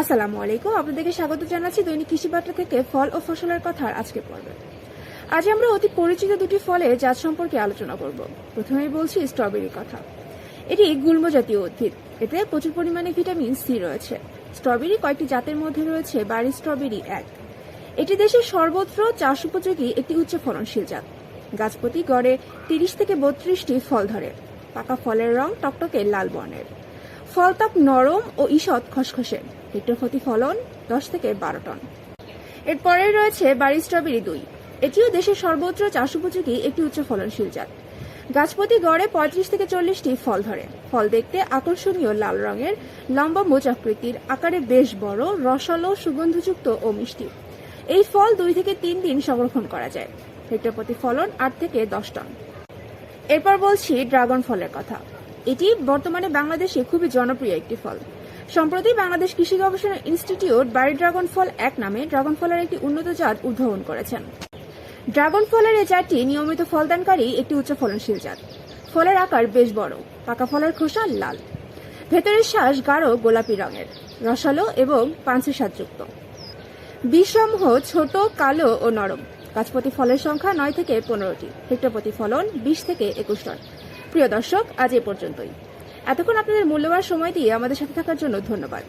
আসসালামু আলাইকুম। আপনাদেরকে স্বাগত জানাচ্ছি দৈনিক কৃষি বার্তা থেকে ফল ও ফসলের কথার আজকে পর্বে। আজ আমরা অতি পরিচিত দুটি ফলের জাত সম্পর্কে আলোচনা করব। প্রথমেই বলছি স্ট্রবেরির কথা। এটি গুল্ম জাতীয় উদ্ভিদ। এতে প্রচুর পরিমাণে ভিটামিন সি রয়েছে। স্ট্রবেরি কয়েকটি জাতের মধ্যে রয়েছে বাড়ি স্ট্রবেরি এক। এটি দেশের সর্বত্র চাষ উপযোগী একটি উচ্চ ফলনশীল জাত। গাছ প্রতি গড়ে তিরিশ থেকে বত্রিশটি ফল ধরে। পাকা ফলের রং টকটকে লাল বর্ণের। ফলতাপ নরম ও ঈষৎ খসখসে। হেক্টর প্রতি ফলন, দশ থেকে বারো টন। এরপরে রয়েছে বাড়ি স্ট্রবেরি দুই। এটিও দেশের সর্বত্র চাষ উপযোগী একটি উচ্চ ফলনশীল জাত। গাছপতি গড়ে পঁয়ত্রিশ থেকে চল্লিশটি ফল ধরে। ফল দেখতে আকর্ষণীয় লাল রঙের, লম্বা মোচাকৃতির, আকারে বেশ বড়, রসালো, সুগন্ধযুক্ত ও মিষ্টি। এই ফল দুই থেকে তিন দিন সংরক্ষণ করা যায়। হেক্টর প্রতি ফলন আট থেকে দশ টন। এরপর বলছি ড্রাগন ফলের কথা। এটি বর্তমানে বাংলাদেশে খুবই জনপ্রিয় একটি ফল। সম্প্রতি বাংলাদেশ কৃষি গবেষণা ইনস্টিটিউট বাড়ি ড্রাগন ফল এক নামে ড্রাগন ফলের একটি উন্নত জাত উদ্ভাবন করেছেন। ড্রাগন ফলের এই জাতটি নিয়মিত ফলদানকারী একটি উচ্চ ফলনশীল জাত। ফলের আকার বেশ বড়, পাকা ফলের খোসা লাল। ভেতরের শ্বাস গাঢ় গোলাপি রঙের, রসালো এবং পাঞ্চের স্বাদযুক্ত। বিষসমূহ ছোট, কালো ও নরম। গাছপতি ফলের সংখ্যা নয় থেকে পনেরোটি হেক্টর প্রতি ফলন বিশ থেকে একুশ টন। প্রিয় দর্শক, আজ এ পর্যন্তই। এতক্ষণ আপনাদের মূল্যবান সময় দিয়ে আমাদের সাথে থাকার জন্য ধন্যবাদ।